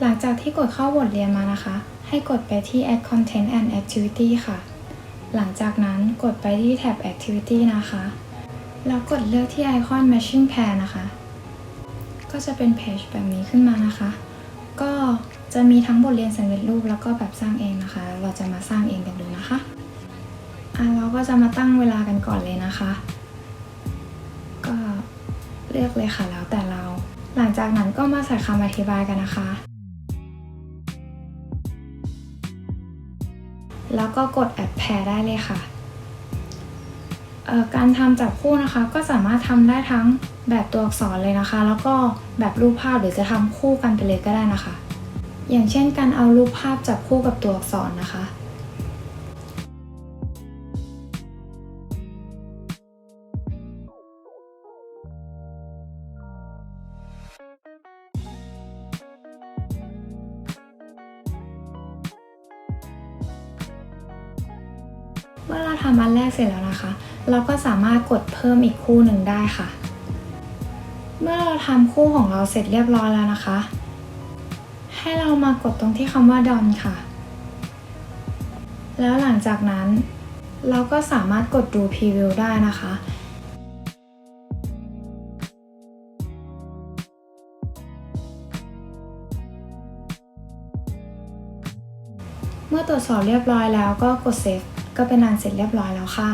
หลังจากที่กดเข้าบทเรียนมานะคะ ให้กดไปที่ add content and activity ค่ะ หลังจากนั้นกดไปที่แท็บ activity นะคะ แล้วกดเลือกที่ไอคอน matching pair นะคะ ก็จะเป็นเพจแบบนี้ขึ้นมานะคะ ก็จะมีทั้งบทเรียนสำเร็จรูปแล้วก็แบบสร้างเองนะคะ เราจะมาสร้างเองกันดูนะคะอะเราก็จะมาตั้งเวลากันก่อนเลยนะคะ ก็เลือกเลยค่ะแล้วแต่เรา หลังจากนั้นก็มาใส่คำอธิบายกันนะคะ แล้วก็กดแอดแพร์ได้เลยค่ะ การทำจับคู่นะคะ ก็สามารถทำได้ทั้งแบบตัวอักษรเลยนะคะ แล้วก็แบบรูปภาพหรือจะทำคู่กันไปเลยก็ได้นะคะ อย่างเช่นการเอารูปภาพจับคู่กับตัวอักษรนะคะ ทำอันแรกเสร็จแล้วนะคะ เราก็สามารถกดเพิ่มอีกคู่หนึ่งได้ค่ะ เมื่อเราทำคู่ของเราเสร็จเรียบร้อยแล้วนะคะ ให้เรามากดตรงที่คำว่า done ค่ะ แล้วหลังจากนั้น เราก็สามารถกดดู preview ได้นะคะเมื่อตรวจสอบเรียบร้อยแล้วก็กด save ก็เป็นอันเสร็จเรียบร้อยแล้วค่ะ